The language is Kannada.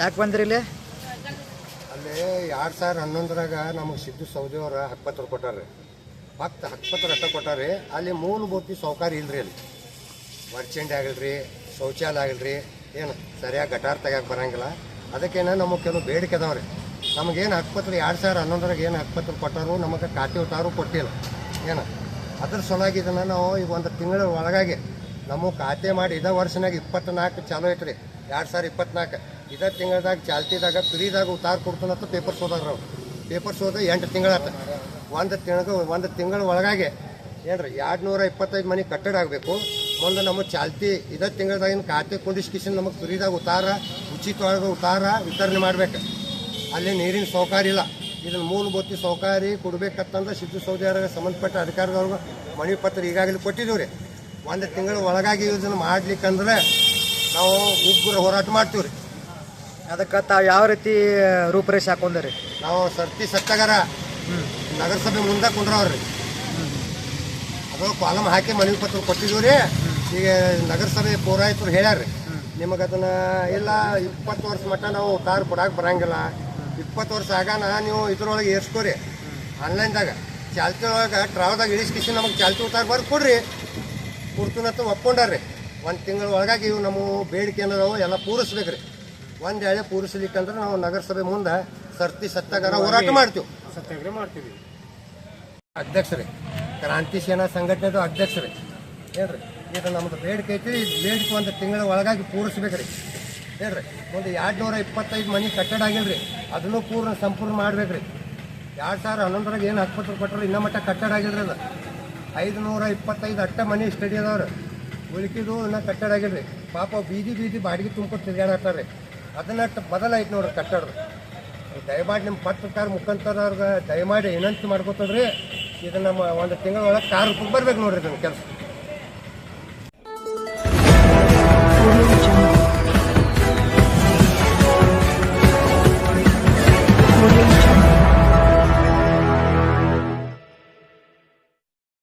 ಯಾಕೆ ಬಂದ್ರಿ ಇಲ್ಲಿ? ಅಲ್ಲಿ ಎರಡು ಸಾವಿರ ಹನ್ನೊಂದರಾಗ ನಮಗೆ ಸಿದ್ದು ಸೌದಿಯವ್ರ ಹಕ್ಪತ್ರ ಕೊಟ್ಟಾರ್ರಿ. ಭಕ್ತ ಹಕ್ಪತ್ರ ಅಟ್ಟ ಕೊಟ್ಟಾರ್ರಿ. ಅಲ್ಲಿ ಮೂಲಭೂತಿ ಸೌಕರ್ಯ ಇಲ್ಲರಿ ಅಲ್ಲಿ. ವರ್ಚಂಡಿ ಆಗಲ್ರಿ, ಶೌಚಾಲಯ ಆಗಲ್ರಿ, ಏನು ಸರಿಯಾಗಿ ಗಟಾರ್ ತೆಗಿಯಕ್ಕೆ ಬರಂಗಿಲ್ಲ. ಅದಕ್ಕೇನ ನಮಗೆ ಕೆಲವು ಬೇಡಿಕೆ ಅದಾವ್ರಿ. ನಮಗೇನು ಹಕ್ಪತ್ರ ಎರಡು ಸಾವಿರ ಹನ್ನೊಂದರಾಗ ಏನು ಹಕ್ಪತ್ರ ಕೊಟ್ಟಾರು ನಮಗೆ ಕಾಟಿ ಉತ್ತಾರು ಕೊಟ್ಟಿಲ್ಲ. ಏನು? ಅದ್ರ ಸಲುವಾಗಿ ಇದನ್ನು ನಾವು ಈಗ ಒಂದು ತಿಂಗಳ ಒಳಗಾಗಿ ನಮಗೆ ಖಾತೆ ಮಾಡಿ ಇದೇ ವರ್ಷನಾಗ ಇಪ್ಪತ್ನಾಲ್ಕು ಚಾಲೂ ಐತ್ರಿ. ಎರಡು ಸಾವಿರ ಇಪ್ಪತ್ನಾಲ್ಕು. ಇದೇ ತಿಂಗಳದಾಗ, ಚಾಲ್ತಿದಾಗ ಫ್ರೀದಾಗ ಉತ್ತಾರ ಕೊಡ್ತಾನಂತ ಪೇಪರ್ಸ್ ಓದಾರ ಅವ್ರು. ಪೇಪರ್ಸ್ ಓದ ಎಂಟು ತಿಂಗಳಾತ. ಒಂದು ತಿಂಗಳು, ಒಂದು ತಿಂಗಳ ಒಳಗಾಗಿ ಏನ್ರಿ ಎರಡು ನೂರ ಇಪ್ಪತ್ತೈದು ಮನೆ ಕಟ್ಟಡ ಆಗಬೇಕು. ಮುಂದೆ ನಮ್ಮ ಚಾಲ್ತಿ, ಇದೇ ತಿಂಗಳದಾಗಿನ ಖಾತೆ ಕುಂದಿಸ್ಕಿಸಿನ ನಮಗೆ ಫ್ರೀದಾಗ ಉತ್ತಾರ ಉಚಿತವಾಗಿ ಉತ್ತಾರ ವಿತರಣೆ ಮಾಡಬೇಕು. ಅಲ್ಲಿ ನೀರಿನ ಸೌಕರ್ಯ ಇಲ್ಲ. ಇದನ್ನು ಮೂಲಭೂತ ಸೌಕರ್ಯ ಕೊಡಬೇಕಂತಂದ್ರೆ ಸಿದ್ದು ಸೌದಿಯರಿಗೆ ಸಂಬಂಧಪಟ್ಟ ಅಧಿಕಾರಿದವ್ರಿಗೆ ಮನವಿ ಪತ್ರ ಈಗಾಗಲೇ ಕೊಟ್ಟಿದ್ದೀವಿ ರೀ ಒಂದು ತಿಂಗಳ ಒಳಗಾಗಿ ಇದನ್ನು ಮಾಡ್ಲಿಕ್ಕಂದ್ರೆ ನಾವು ಉಗ್ರ ಹೋರಾಟ ಮಾಡ್ತೀವಿ ರೀ. ಅದಕ್ಕೆ ತಾವು ಯಾವ ರೀತಿ ರೂಪರೇಷೆ ಹಾಕೊಂಡ್ರಿ? ನಾವು ಸರ್ತಿ ಸತ್ತಾಗಾರ ನಗರಸಭೆ ಮುಂದೆ ಕುಂದ್ರವ್ರಿ ಅದು ಕಾಲಮ್ ಹಾಕಿ ಮನವಿ ಪತ್ರ ಕೊಟ್ಟಿದ್ದೀವಿ ರೀ. ಈಗ ನಗರಸಭೆ ಪೌರಾಯಿತರು ಹೇಳ್ಯಾರ್ರಿ ನಿಮಗೆ ಅದನ್ನು ಇಲ್ಲ ಇಪ್ಪತ್ತು ವರ್ಷ ಮಟ್ಟ ನಾವು ಕಾರ್ ಕೊಡಕ್ಕೆ ಬರಂಗಿಲ್ಲ. ಇಪ್ಪತ್ತು ವರ್ಷ ಆಗಾನ ನೀವು ಇದ್ರೊಳಗೆ ಏರ್ಸ್ಕೋರಿ. ಆನ್ಲೈನ್ದಾಗ ಚಾಲ್ತಿ ಒಳಗೆ ಟ್ರಾವಲ್ದಾಗ ಇಳಿಸ್ಕಿಸಿ ನಮಗೆ ಚಾಲ್ತಿ ಉತ್ತಾಗ ಬರ್ದು ಕೊಡ್ರಿ. ಒಪ್ಕೊಂಡಾರ್ರಿ. ಒಂದು ತಿಂಗಳ ಒಳಗಾಗಿ ಇವು ನಮ್ಮ ಬೇಡಿಕೆ ಅನ್ನೋದವು ಎಲ್ಲ ಪೂರೈಸ್ಬೇಕ್ರಿ. ಒಂದು ಎಳೆ ಪೂರೈಸ್ಲಿಕ್ಕಂದ್ರೆ ನಾವು ನಗರಸಭೆ ಮುಂದೆ ಸರ್ತಿ ಸತ್ಯಾಗ್ರಹ ಹೋರಾಟ ಮಾಡ್ತೀವಿ. ಸತ್ಯಾಗ್ರಹ ಮಾಡ್ತೀವಿ. ಅಧ್ಯಕ್ಷರೇ ಕ್ರಾಂತಿ ಸೇನಾ ಸಂಘಟನೆದು ಅಧ್ಯಕ್ಷರೇ ಹೇಳ್ರಿ ಇದು ನಮ್ದು ಬೇಡಿಕೆ ಐತಿ ಈ ಬೇಡಿಕೆ ಒಂದು ತಿಂಗಳ ಒಳಗಾಗಿ ಪೂರೈಸ್ಬೇಕ್ರಿ. ಹೇಳ್ರಿ ಒಂದು ಎರಡು ನೂರ ಇಪ್ಪತ್ತೈದು ಮನೆ ಕಟ್ಟಡ ಆಗಿಲ್ರಿ ಅದನ್ನು ಪೂರ್ಣ ಸಂಪೂರ್ಣ ಮಾಡ್ಬೇಕು ರೀ ಎರಡು ಸಾವಿರ ಹನ್ನೊಂದರಾಗ ಏನು ಆಸ್ಪತ್ರೆ ಕೊಟ್ಟರು ಇನ್ನೂ ಮಟ್ಟ ಕಟ್ಟಡ ಆಗಿಲ್ರಿ ಅದು. ಐದು ನೂರ ಇಪ್ಪತ್ತೈದು ಅಟ್ಟ ಮನೆ ಸ್ಟಡಿ ಅದಾವ್ರಿ. ಉಳ್ಕಿದು ನಾ ಕಟ್ಟಡ ಆಗಿಲ್ರಿ ಪಾಪ ಬೀದಿ ಬೀದಿ ಬಾಡಿಗೆ ತುಂಬ್ಕೊಂಡು ರೀ ಅದನ್ನ ಬದಲಾಯ್ತು ನೋಡ್ರಿ ಕಟ್ಟಡ ದಯಮಾಡಿ ನಿಮ್ಮ ಪತ್ರಕಾರ ಮುಖಾಂತರ ಅವ್ರಿಗೆ ದಯಮಾಡಿ ವಿನಂತಿ ಮಾಡ್ಕೊತದ್ರಿ ಇದು ನಮ್ಮ ಒಂದು ತಿಂಗಳ ಒಳಗೆ ಕಾರು ಬರ್ಬೇಕು ನೋಡ್ರಿ ಇದನ್ನ ಕೆಲಸ.